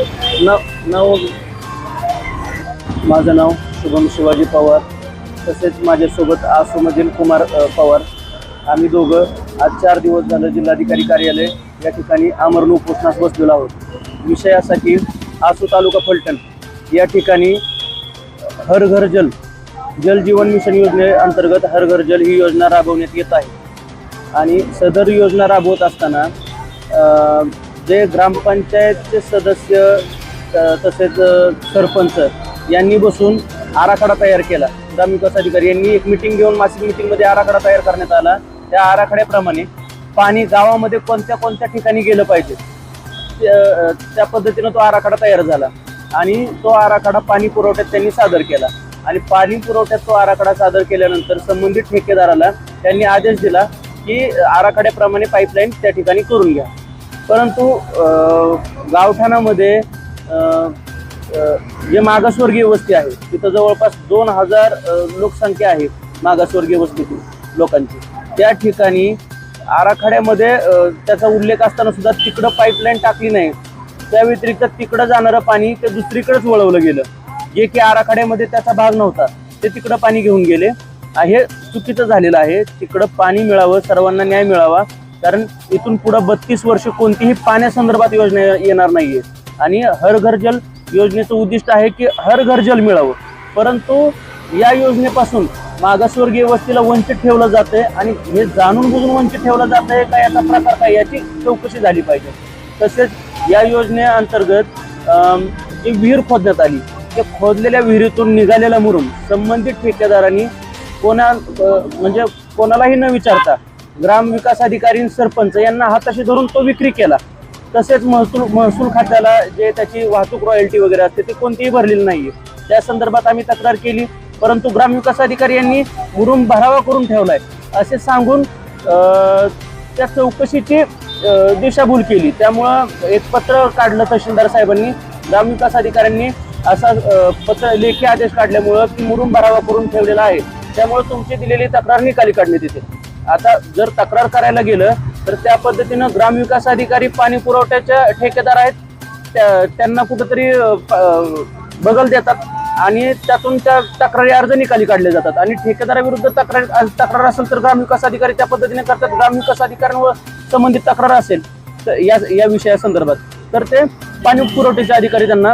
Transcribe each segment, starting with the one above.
नाव नाव माझं नाव शुभम शिवाजी पवार. तसेच माझ्यासोबत आसूमधील कुमार अ, पवार. आम्ही दोघं आज चार दिवस झालं जिल्हाधिकारी कार्यालय या ठिकाणी आमरण उपोषणास बसलेलो आहोत. विषय असा की आसू तालुका फलटण या ठिकाणी हर घर जल जल जीवन मिशन योजनेअंतर्गत हर घर जल ही योजना राबवण्यात येत आहे. आणि सदर योजना राबवत असताना अ, जे ग्रामपंचायतचे सदस्य तसेच सरपंच यांनी बसून आराखडा तयार केला. ग्रामविकास अधिकारी यांनी एक मिटिंग घेऊन मासिक मिटिंगमध्ये आराखडा तयार करण्यात आला. त्या आराखड्याप्रमाणे पाणी गावामध्ये कोणत्या कोणत्या ठिकाणी गेलं पाहिजे त्या त्या पद्धतीनं तो आराखडा तयार झाला आणि तो आराखडा पाणी पुरवठ्यात त्यांनी सादर केला. आणि पाणी पुरवठ्यात तो आराखडा सादर केल्यानंतर संबंधित ठेकेदाराला त्यांनी आदेश दिला की आराखड्याप्रमाणे पाईपलाईन त्या ठिकाणी करून घ्या. परंतु गावठाणामध्ये जे मागासवर्गीय वस्ती आहे तिथं जवळपास दोन हजार लोकसंख्या आहे मागासवर्गीय वस्तीतील लोकांची. त्या ठिकाणी आराखड्यामध्ये त्याचा उल्लेख असताना सुद्धा तिकडं पाईपलाईन टाकली नाही. त्या व्यतिरिक्त तिकडं जाणारं पाणी ते दुसरीकडेच वळवलं गेलं. जे की आराखड्यामध्ये त्याचा भाग नव्हता ते तिकडं पाणी घेऊन गेले. हे चुकीचं झालेलं आहे. तिकडं पाणी मिळावं सर्वांना न्याय मिळावा. कारण इथून पुढं बत्तीस वर्ष कोणतीही पाण्यासंदर्भात योजना येणार नाहीये. आणि हर घर जल योजनेचं उद्दिष्ट आहे की हर घर जल मिळावं. परंतु या योजनेपासून मागासवर्गीय वस्तीला वंचित ठेवलं जातंय आणि हे जाणून बुजून वंचित ठेवलं जात आहे का याचा प्रकार काय याची चौकशी झाली पाहिजे. तसेच या योजनेअंतर्गत जी विहीर खोदण्यात आली त्या खोदलेल्या विहिरीतून निघालेला मुरुम संबंधित ठेकेदारांनी कोणा म्हणजे कोणालाही न विचारता ग्राम विकास अधिकारी सरपंच यांना हाताशी धरून तो विक्री केला. तसेच महसूल महसूल खात्याला जे त्याची वाहतूक रॉयल्टी वगैरे असते ती कोणतीही भरलेली नाहीये. त्या संदर्भात आम्ही तक्रार केली. परंतु ग्रामविकास अधिकारी यांनी मुरुम भरावा करून ठेवलाय असे सांगून त्या चौकशीची दिशाभूल केली. त्यामुळं एक पत्र काढलं तहसीलदार साहेबांनी. ग्रामविकास अधिकाऱ्यांनी असा पत्र लेखी आदेश काढल्यामुळं की मुरुम भरावा करून ठेवलेला आहे. त्यामुळे तुमची दिलेली तक्रार निकाली काढण्यात येते. आता जर तक्रार करायला गेलं तर त्या पद्धतीनं ग्रामविकास अधिकारी पाणी पुरवठ्याच्या ठेकेदार आहेत. त्या- त्यांना कुठंतरी बदल बगल देतात आणि त्यातून त्या तक्रारी अर्ज निकाली काढले जातात. आणि ठेकेदाराविरुद्ध तक्रार तक्रार असेल तर ग्रामविकास अधिकारी त्या पद्धतीने करतात. ग्रामविकास अधिकाऱ्यांवर संबंधित तक्रार असेल तर या या विषयासंदर्भात. तर ते पाणी पुरवठ्याचे अधिकारी त्यांना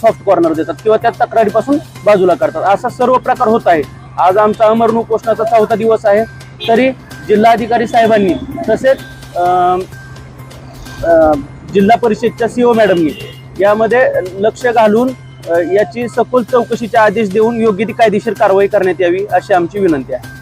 सॉफ्ट कॉर्नर देतात किंवा त्या तक्रारीपासून बाजूला करतात असा सर्व प्रकार होत आहे. आज आमचा अमरण उपोषणाचा चौथा दिवस आहे. तरी जिल्हाधिकारी साहेबांनी तसेच अं, अं, जिल्हा परिषदच्या सीओ मॅडमनी यामध्ये लक्ष घालून याची सखोल चौकशीचे आदेश देऊन योग्य ती कायदेशीर कारवाई करण्यात यावी अशी आमची विनंती आहे.